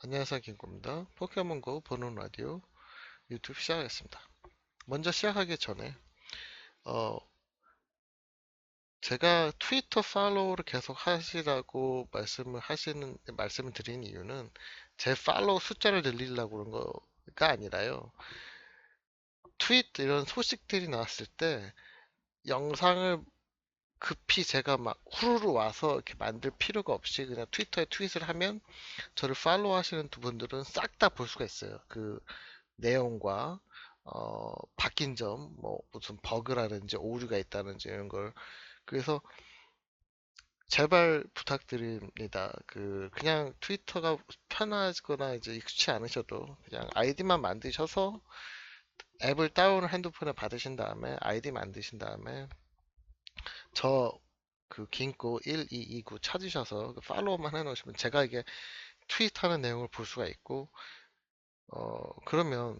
안녕하세요 김구입니다. 포켓몬고 보는 라디오 유튜브 시작하겠습니다. 먼저 시작하기 전에 어 제가 트위터 팔로우를 계속 하시라고 말씀을 하시는 말씀을 드린 이유는 제 팔로우 숫자를 늘리려고 그런 거가 아니라요. 트윗 이런 소식들이 나왔을 때 영상을 급히 제가 막 후루루 와서 이렇게 만들 필요가 없이 그냥 트위터에 트윗을 하면 저를 팔로우 하시는 두 분들은 싹 다 볼 수가 있어요. 그 내용과 어, 바뀐 점, 뭐 무슨 버그라든지 오류가 있다든지 이런 걸 그래서 제발 부탁드립니다. 그 그냥 트위터가 편하거나 이제 익숙치 않으셔도 그냥 아이디만 만드셔서 앱을 다운을 핸드폰에 받으신 다음에 아이디 만드신 다음에 저 그 긴코 1229 찾으셔서 그 팔로우만 해놓으시면 제가 이게 트윗하는 내용을 볼 수가 있고 어 그러면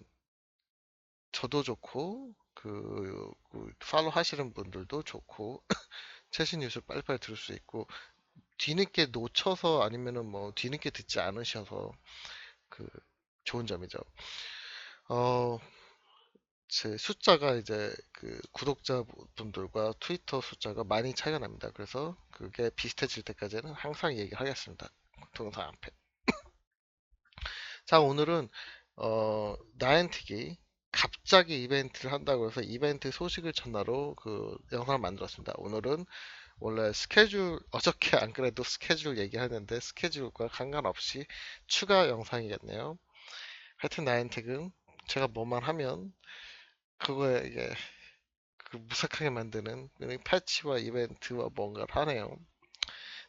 저도 좋고 그, 그 팔로우 하시는 분들도 좋고 최신 뉴스 빨리빨리 들을 수 있고 뒤늦게 놓쳐서 아니면은 뭐 뒤늦게 듣지 않으셔서 그 좋은 점이죠. 어, 제 숫자가 이제 그 구독자분들과 트위터 숫자가 많이 차이가 납니다. 그래서 그게 비슷해질 때까지는 항상 얘기하겠습니다. 동영상 앞에. 자, 오늘은 어, 나엔틱이 갑자기 이벤트를 한다고 해서 이벤트 소식을 전하러 그 영상을 만들었습니다. 오늘은 원래 스케줄 어저께 안 그래도 스케줄 얘기하는데 스케줄과 상관없이 추가 영상이겠네요. 하여튼 나엔틱은 제가 뭐만 하면 그거에 이게 그 무색하게 만드는 패치와 이벤트와 뭔가를 하네요.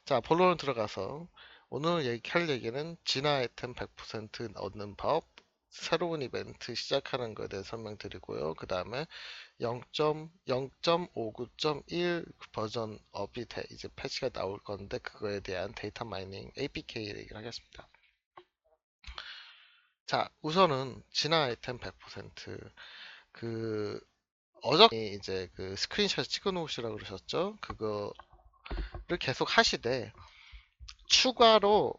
자, 본론으로 들어가서 오늘 얘기할 얘기는 진화 아이템 100% 얻는 법, 새로운 이벤트 시작하는 것에 대해 설명드리고요. 그 다음에 0.0.59.1 버전 업이 돼, 이제 패치가 나올 건데 그거에 대한 데이터 마이닝 APK 얘기를 하겠습니다. 자, 우선은 진화 아이템 100% 그 어저께 이제 그 스크린샷 찍어 놓으시라고 그러셨죠? 그거를 계속 하시되 추가로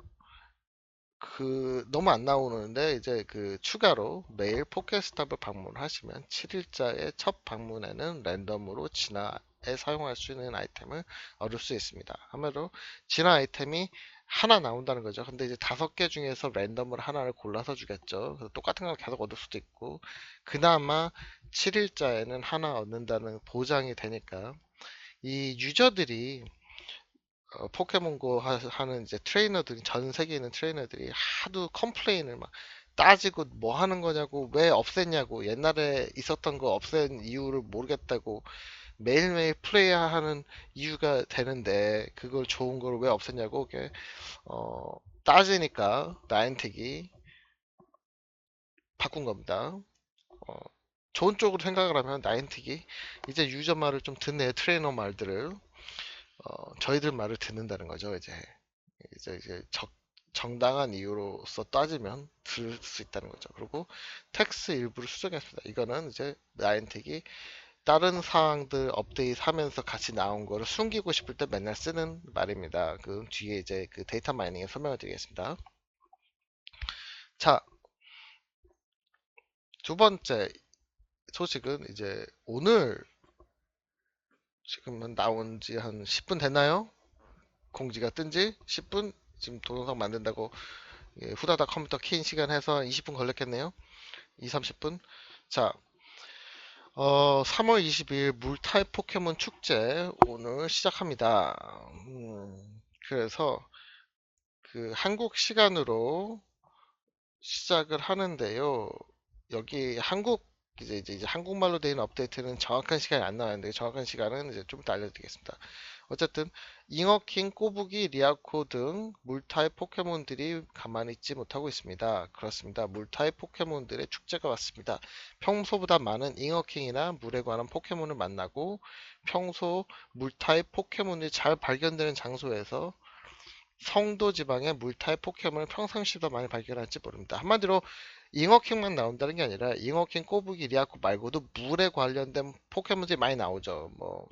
그 너무 안 나오는데 이제 그 추가로 매일 포켓스탑을 방문하시면 7일자의 첫 방문에는 랜덤으로 진화에 사용할 수 있는 아이템을 얻을 수 있습니다. 아무래도 진화 아이템이 하나 나온다는 거죠. 근데 이제 다섯 개 중에서 랜덤으로 하나를 골라서 주겠죠. 그래서 똑같은 걸 계속 얻을 수도 있고 그나마 7일자에는 하나 얻는다는 보장이 되니까 이 유저들이 어, 포켓몬고 하, 는 이제 트레이너들이 전 세계에 있는 트레이너들이 하도 컴플레인을 막 따지고 뭐 하는 거냐고 왜 없앴냐고 옛날에 있었던 거 없앤 이유를 모르겠다고 매일매일 플레이하는 이유가 되는데 그걸 좋은 걸 왜 없앴냐고 이게 어, 따지니까 나인텍이 바꾼 겁니다. 어, 좋은 쪽으로 생각을 하면 나인텍이 이제 유저 말을 좀 듣네 트레이너 말들을 어, 저희들 말을 듣는다는 거죠. 이제 이제 이제 적, 정당한 이유로서 따지면 들을 수 있다는 거죠. 그리고 텍스 일부를 수정했습니다. 이거는 이제 나인텍이 다른 사항들 업데이트 하면서 같이 나온 거를 숨기고 싶을 때 맨날 쓰는 말입니다. 그 뒤에 이제 그 데이터 마이닝에 설명을 드리겠습니다. 자, 두 번째 소식은 이제 오늘 지금은 나온 지 한 10분 됐나요? 공지가 뜬 지 10분? 지금 동영상 만든다고 예, 후다닥 컴퓨터 킨 시간 해서 20분 걸렸겠네요. 2, 30분. 자, 어, 3월 22일 물타입 포켓몬 축제 오늘 시작합니다. 음, 그래서 그 한국 시간으로 시작을 하는데요. 여기 한국 이제, 이제, 이제 한국말로 있는 업데이트는 정확한 시간이 안 나왔는데 정확한 시간은 이제 좀 이따 알려드리겠습니다. 어쨌든 잉어킹, 꼬부기, 리아코 등 물타입 포켓몬들이 가만히 있지 못하고 있습니다. 그렇습니다. 물타입 포켓몬들의 축제가 왔습니다. 평소보다 많은 잉어킹이나 물에 관한 포켓몬을 만나고 평소 물타입 포켓몬이 잘 발견되는 장소에서 성도 지방의 물타입 포켓몬을 평상시보다 많이 발견할지 모릅니다. 한마디로 잉어킹만 나온다는 게 아니라 잉어킹, 꼬부기, 리아코 말고도 물에 관련된 포켓몬들이 많이 나오죠. 뭐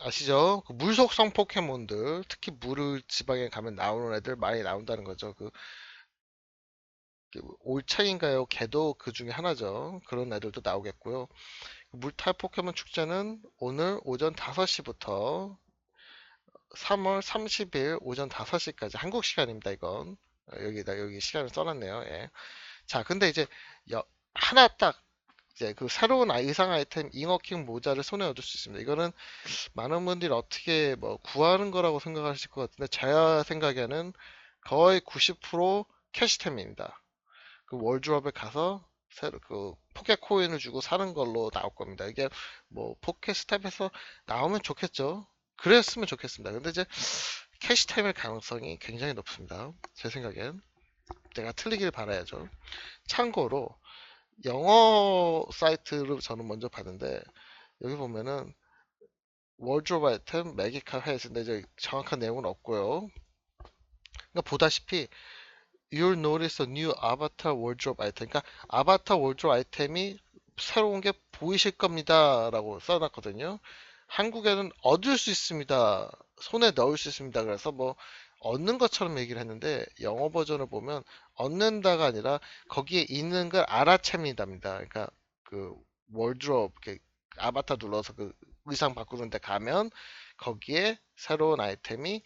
아시죠? 그 물 속성 포켓몬들, 특히 물 지방에 가면 나오는 애들 많이 나온다는 거죠. 그, 그 올챙인가요? 걔도 그 중에 하나죠. 그런 애들도 나오겠고요. 물탈 포켓몬 축제는 오늘 오전 5시부터 3월 30일 오전 5시까지 한국 시간입니다, 이건. 어, 여기다, 여기 시간을 써놨네요. 예. 자, 근데 이제 여- 하나 딱 이제 그 새로운 아- 의상 아이템 잉어킹 모자를 손에 얻을 수 있습니다. 이거는 많은 분들이 어떻게 뭐 구하는 거라고 생각하실 것 같은데 제 생각에는 거의 90% 캐시템입니다. 그 월드롭에 가서 새로 그 포켓 코인을 주고 사는 걸로 나올 겁니다. 이게 뭐 포켓스탑에서 나오면 좋겠죠. 그랬으면 좋겠습니다. 근데 이제 캐시템일 가능성이 굉장히 높습니다. 제 생각엔 내가 틀리길 바라야죠. 참고로 영어 사이트를 저는 먼저 봤는데 여기 보면은 월드롭 아이템 매기카 회에서인데 정확한 내용은 없고요. 그러니까 보다시피 You'll notice a new avatar wardrobe item. 그러니까 아바타 월드롭 아이템이 새로운 게 보이실 겁니다. 라고 써놨거든요. 한국에는 얻을 수 있습니다. 손에 넣을 수 있습니다. 그래서 뭐 얻는 것처럼 얘기를 했는데 영어 버전을 보면 얻는다가 아니라 거기에 있는 걸 알아챕니다입니다. 그러니까 그 월드롭 이렇게 아바타 눌러서 그 의상 바꾸는 데 가면 거기에 새로운 아이템이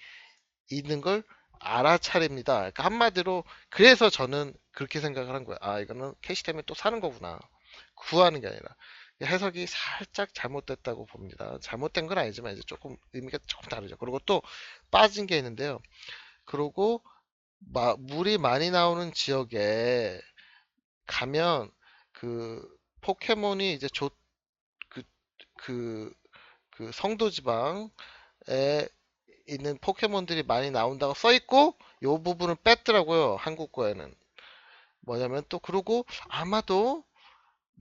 있는 걸 알아차립니다. 그러니까 한마디로 그래서 저는 그렇게 생각을 한 거예요. 아 이거는 캐시템에 또 사는 거구나. 구하는 게 아니라 해석이 살짝 잘못됐다고 봅니다. 잘못된 건 아니지만 이제 조금 의미가 조금 다르죠. 그리고 또 빠진 게 있는데요. 그리고 마- 물이 많이 나오는 지역에 가면 그 포켓몬이 이제 조, 그, 그, 그 성도 지방에 있는 포켓몬들이 많이 나온다고 써 있고 요 부분을 뺐더라고요. 한국 거에는. 뭐냐면 또 그러고 아마도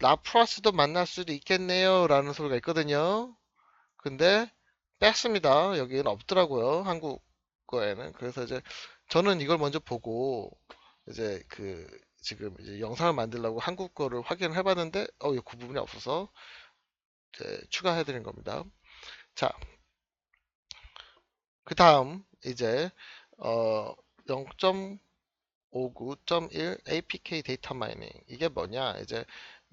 라프라스도 만날 수도 있겠네요. 라는 소리가 있거든요. 근데 뺐습니다. 여기는 없더라고요. 한국 거에는. 그래서 이제 저는 이걸 먼저 보고 이제 그 지금 이제 영상을 만들려고 한국 거를 확인을 해봤는데 어, 그 부분이 없어서 이제 추가해 드린 겁니다. 자, 그 다음 이제 어 0.59.1 APK 데이터 마이닝 이게 뭐냐 이제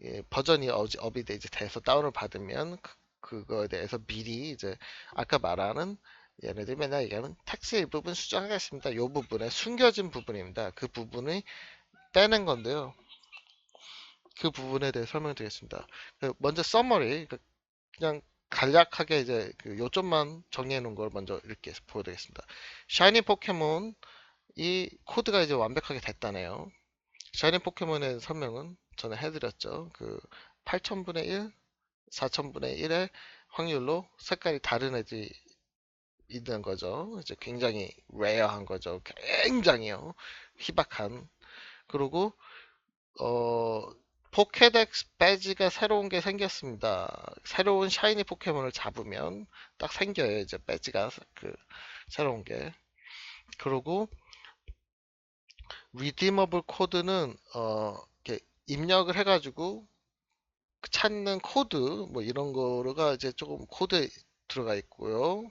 예, 버전이 어지- 업이 이제 돼서 다운을 받으면 그, 거에 대해서 미리 이제 아까 말하는 얘네들이 맨날 얘기하는 텍스 일부분 수정하겠습니다. 이 부분에 숨겨진 부분입니다. 그 부분을 빼낸 건데요. 그 부분에 대해 설명드리겠습니다. 그 먼저 서머리 그냥 간략하게 이제 그 요점만 정리해 놓은 걸 먼저 이렇게 보여드리겠습니다. 샤이니 포켓몬 이 코드가 이제 완벽하게 됐다네요. 샤이니 포켓몬의 설명은 전에 해드렸죠. 그 8000분의 1, 4000분의 1의 확률로 색깔이 다른 애들이 있는 거죠. 이제 굉장히 레어한 거죠. 굉장히요. 희박한. 그리고 어 포켓덱스 배지가 새로운 게 생겼습니다. 새로운 샤이니 포켓몬을 잡으면 딱 생겨요. 이제 배지가 그 새로운 게. 그리고 리디머블 코드는 어 입력을 해가지고 찾는 코드 뭐 이런 거가 이제 조금 코드에 들어가 있고요.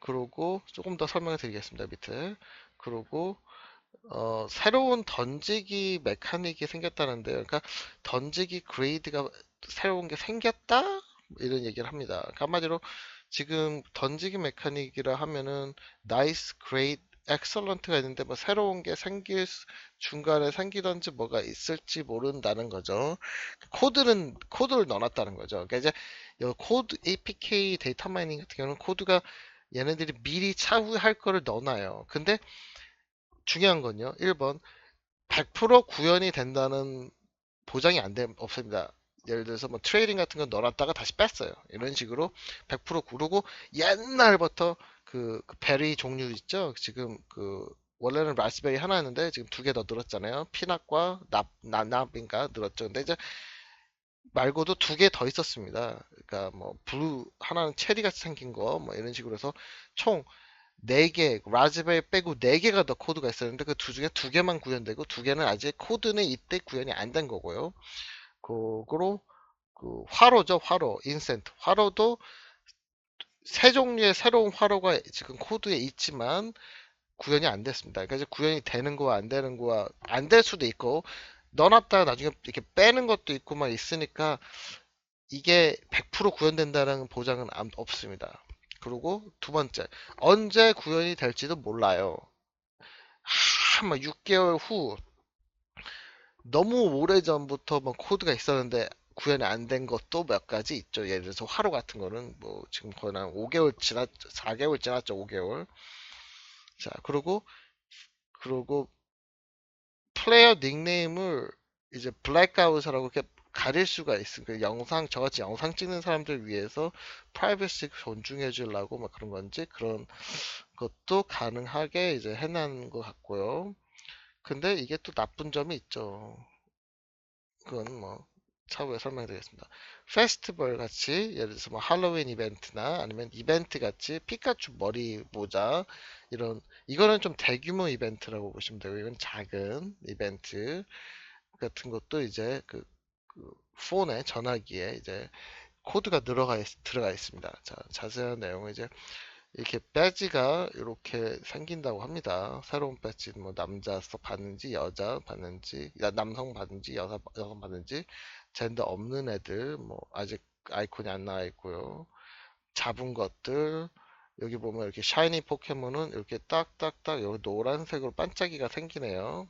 그리고 조금 더 설명해 드리겠습니다. 밑에. 그리고 어, 새로운 던지기 메카닉이 생겼다는데요. 그러니까 던지기 그레이드가 새로운 게 생겼다? 이런 얘기를 합니다. 그러니까 한마디로 지금 던지기 메카닉이라 하면은 나이스, 그레이드, 엑설런트가 있는데 뭐 새로운 게 생길 수- 중간에 생기던지 뭐가 있을지 모른다는 거죠. 코드는 코드를 넣어놨다는 거죠. 그러니까 이제 이 코드 APK 데이터 마이닝 같은 경우는 코드가 얘네들이 미리 차후에 할 거를 넣어놔요. 근데 중요한 건요. 1번 100% 구현이 된다는 보장이 안 돼, 없습니다. 예를 들어서 뭐 트레이딩 같은 거 넣어놨다가 다시 뺐어요. 이런 식으로 100% 구르고 옛날부터 그, 그 베리 종류 있죠? 지금 그 원래는 라스베리 하나였는데 지금 두 개 더 늘었잖아요. 피넛과 납, 나, 납인가 늘었죠. 근데 이제 말고도 두 개 더 있었습니다. 그러니까 뭐 블루 하나는 체리 같이 생긴 거 뭐 이런 식으로 해서 총 4개, 라즈베리 빼고 4개가 더 코드가 있었는데 그 두 중에 두 개만 구현되고 두 개는 아직 코드는 이때 구현이 안 된 거고요. 그거로 그 화로죠, 화로, 인센트. 화로도 세 종류의 새로운 화로가 지금 코드에 있지만 구현이 안 됐습니다. 그러니까 이제 구현이 되는 거와 안 되는 거와 안 될 수도 있고 넣어놨다가 나중에 이렇게 빼는 것도 있고 막 있으니까 이게 100% 구현된다는 보장은 안- 없습니다. 그리고 두 번째, 언제 구현이 될지도 몰라요. 한, 막 6개월 후, 너무 오래 전부터 뭐 코드가 있었는데 구현이 안 된 것도 몇 가지 있죠. 예를 들어서 화로 같은 거는 뭐 지금 거의 한 5개월 지났, 4개월 지났죠. 5개월. 자, 그리고, 그리고 플레이어 닉네임을 이제 블랙아웃이라고 이렇게 가릴 수가 있으니까 영상 저같이 영상 찍는 사람들 위해서 프라이버시 존중해 주려고 막 그런 건지 그런 것도 가능하게 이제 해놓은 것 같고요. 근데 이게 또 나쁜 점이 있죠. 그건 뭐 차후에 설명드리겠습니다. 페스티벌 같이 예를 들어서 뭐 할로윈 이벤트나 아니면 이벤트 같이 피카츄 머리 모자 이런 이거는 좀 대규모 이벤트라고 보시면 되고 이건 작은 이벤트 같은 것도 이제 그, 그 폰에 전화기에 이제 코드가 들어가 있, 들어가 있습니다. 자, 자세한 내용은 이제 이렇게 배지가 이렇게 생긴다고 합니다. 새로운 배지, 뭐 남자 받는지 여자 받는지, 야, 남성 받는지 여자 여성 받는지 젠더 없는 애들, 뭐 아직 아이콘이 안 나와 있고요. 잡은 것들 여기 보면 이렇게 샤이니 포켓몬은 이렇게 딱딱딱 여기 노란색으로 반짝이가 생기네요.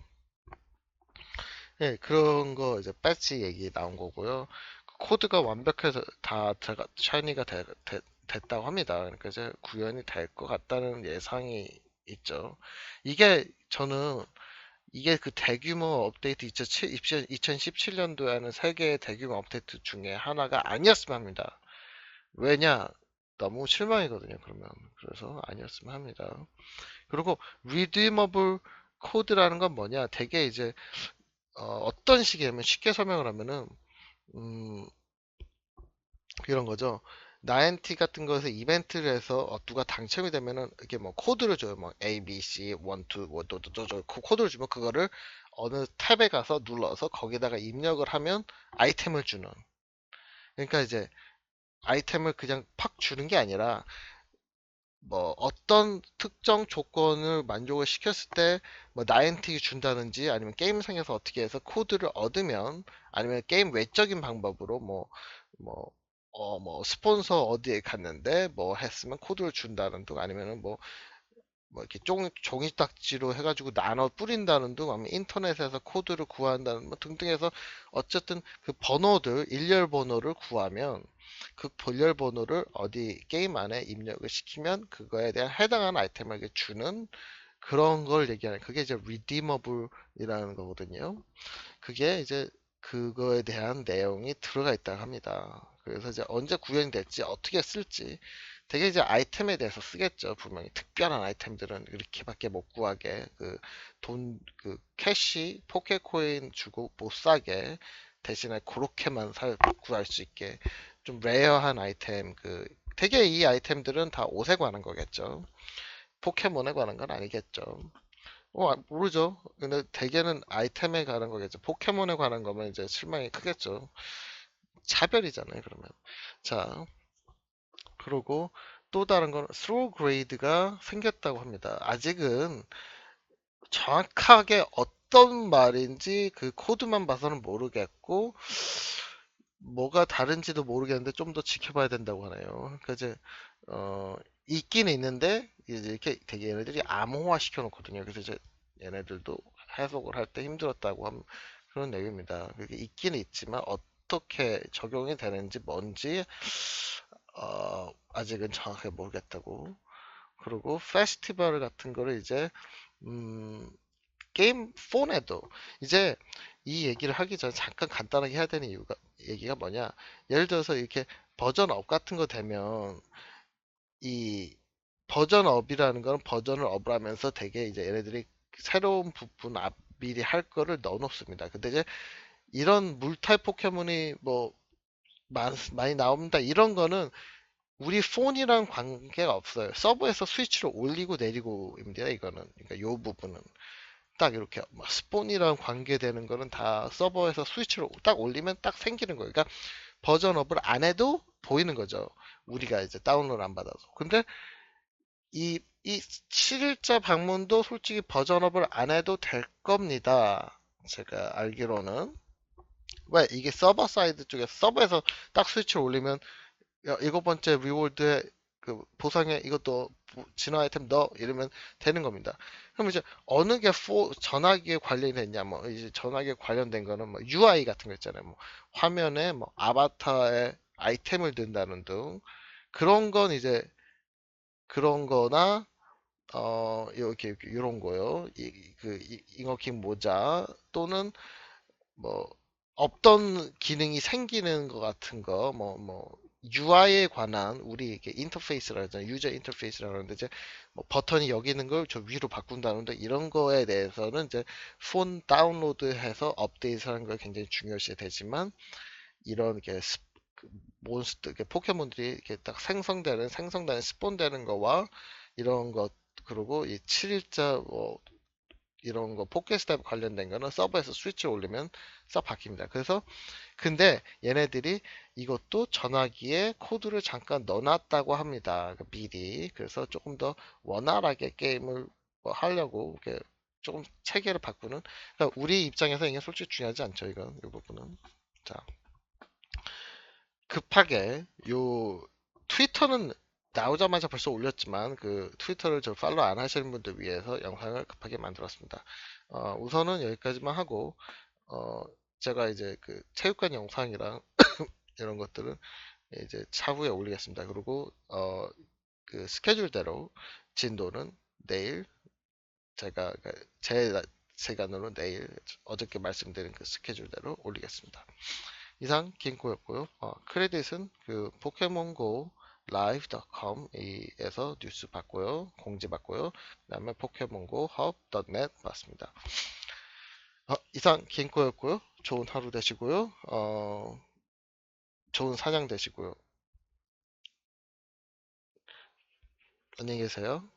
예, 그런 거 이제 배지 얘기 나온 거고요. 그 코드가 완벽해서 다 들어가, 샤이니가 되- 되- 됐다고 합니다. 그러니까 이제 구현이 될 것 같다는 예상이 있죠. 이게 저는 이게 그 대규모 업데이트 2007, 2017년도에 하는 세계의 대규모 업데이트 중에 하나가 아니었으면 합니다. 왜냐? 너무 실망이거든요, 그러면. 그래서 아니었으면 합니다. 그리고 redeemable 코드라는 건 뭐냐? 되게 이제 어, 떤 식이냐면 쉽게 설명을 하면은 음, 이런 거죠. 나엔티 같은 것에서 이벤트를 해서 어, 누가 당첨이 되면은 이렇게 뭐 코드를 줘요. 뭐 A, B, C, 1, 2, 뭐 또, 또, 또, 또, 그 코드를 주면 그거를 어느 탭에 가서 눌러서 거기다가 입력을 하면 아이템을 주는. 그러니까 이제 아이템을 그냥 팍 주는 게 아니라 뭐 어떤 특정 조건을 만족을 시켰을 때 뭐 나엔틱이 준다든지 아니면 게임상에서 어떻게 해서 코드를 얻으면 아니면 게임 외적인 방법으로 뭐뭐 어 뭐 스폰서 어디에 갔는데 뭐 했으면 코드를 준다는 등 아니면은 뭐 뭐 이렇게 종, 종이 딱지로 해가지고 나눠 뿌린다는 등 아니면 인터넷에서 코드를 구한다는 뭐 등등 해서 어쨌든 그 번호들 일렬 번호를 구하면 그 일렬 번호를 어디 게임 안에 입력을 시키면 그거에 대한 해당하는 아이템을 주는 그런 걸 얘기하는 그게 이제 redeemable이라는 거거든요. 그게 이제 그거에 대한 내용이 들어가 있다고 합니다. 그래서 이제 언제 구현이 될지 어떻게 쓸지 되게 이제 아이템에 대해서 쓰겠죠. 분명히 특별한 아이템들은 이렇게밖에 못 구하게 그 돈 그 캐시 포켓코인 주고 못 사게 대신에 그렇게만 살 구할 수 있게 좀 레어한 아이템 그 되게 이 아이템들은 다 옷에 관한 거겠죠. 포켓몬에 관한 건 아니겠죠. 어, 아, 모르죠. 근데 대개는 아이템에 관한 거겠죠. 포켓몬에 관한 거면 이제 실망이 크겠죠. 차별이잖아요, 그러면. 자, 그리고 또 다른 건 throw grade가 생겼다고 합니다. 아직은 정확하게 어떤 말인지 그 코드만 봐서는 모르겠고, 뭐가 다른지도 모르겠는데 좀 더 지켜봐야 된다고 하네요. 그러니까 이제, 어, 있긴 있는데, 이제 이렇게 되게 얘네들이 암호화 시켜놓거든요. 그래서 이제 얘네들도 해석을 할 때 힘들었다고 한 그런 내용입니다. 그게 있긴 있지만 어 떻게 적용이 되는지 뭔지 어, 아직은 정확하게 모르겠다고. 그리고 페스티벌 같은 거를 이제 음, 게임 폰에도 이제 이 얘기를 하기 전에 잠깐 간단하게 해야 되는 이유가 얘기가 뭐냐? 예를 들어서 이렇게 버전업 같은 거 되면 이 버전업이라는 거는 버전을 업을 하면서 되게 이제 얘네들이 새로운 부분 앞 미리 할 거를 넣어 놓습니다. 근데 이제 이런 물탈 포켓몬이 뭐 많, 많이 나옵니다. 이런 거는 우리 폰이랑 관계가 없어요. 서버에서 스위치를 올리고 내리고입니다. 이거는. 그러니까 요 부분은. 딱 이렇게 뭐 스폰이랑 관계되는 거는 다 서버에서 스위치를 딱 올리면 딱 생기는 거예요. 그러니까 버전업을 안 해도 보이는 거죠. 우리가 이제 다운로드 안 받아서. 근데 이, 이 7일자 방문도 솔직히 버전업을 안 해도 될 겁니다. 제가 알기로는. 왜? 이게 서버 사이드 쪽에서 서버에서 딱 스위치를 올리면 야, 일곱 번째 리워드에 그 보상에 이것도 부- 진화 아이템 넣어 이러면 되는 겁니다. 그럼 이제 어느 게 포, 전화기에 관련됐냐 뭐 이제 전화기에 관련된 거는 뭐 UI 같은 거 있잖아요. 뭐 화면에 뭐 아바타에 아이템을 든다는 등 그런 건 이제 그런 거나 어 이렇게 이런 거요. 이 그 잉어킹 모자 또는 뭐 없던 기능이 생기는 것 같은 거, 뭐, 뭐, UI에 관한 우리 인터페이스라 하잖아요. 유저 인터페이스라고 하는데 이제 뭐 버튼이 여기 있는 걸 저 위로 바꾼다는데 이런 거에 대해서는 이제 폰 다운로드해서 업데이트하는 걸 굉장히 중요시 되지만 이런 게 스- 그 몬스터, 이렇게 포켓몬들이 이렇게 딱 생성되는 생성되는 스폰되는 거와 이런 것 그리고 이 7일자 뭐 이런 거 포켓스텝 관련된 거는 서버에서 스위치 올리면 싹 바뀝니다. 그래서 근데 얘네들이 이것도 전화기에 코드를 잠깐 넣어놨다고 합니다. 그 미리. 그래서 조금 더 원활하게 게임을 뭐 하려고 이렇게 조금 체계를 바꾸는. 그러니까 우리 입장에서 이게 솔직히 중요하지 않죠. 이건 이 부분은. 자 급하게 요 트위터는 나오자마자 벌써 올렸지만 그 트위터를 저 팔로우 안 하시는 분들 위해서 영상을 급하게 만들었습니다. 어, 우선은 여기까지만 하고 어, 제가 이제 그 체육관 영상이랑 이런 것들은 이제 차후에 올리겠습니다. 그리고 어, 그 스케줄대로 진도는 내일 제가 그제 시간으로 내일 어저께 말씀드린 그 스케줄대로 올리겠습니다. 이상 긴코였고요. 어, 크레딧은 그 포켓몬고 live.com에서 뉴스 받고요. 공지 받고요. 그 다음에 포켓몬고 hub.net 받습니다. 어, 이상 긴코였고요. 좋은 하루 되시고요. 어, 좋은 사냥 되시고요. 안녕히 계세요.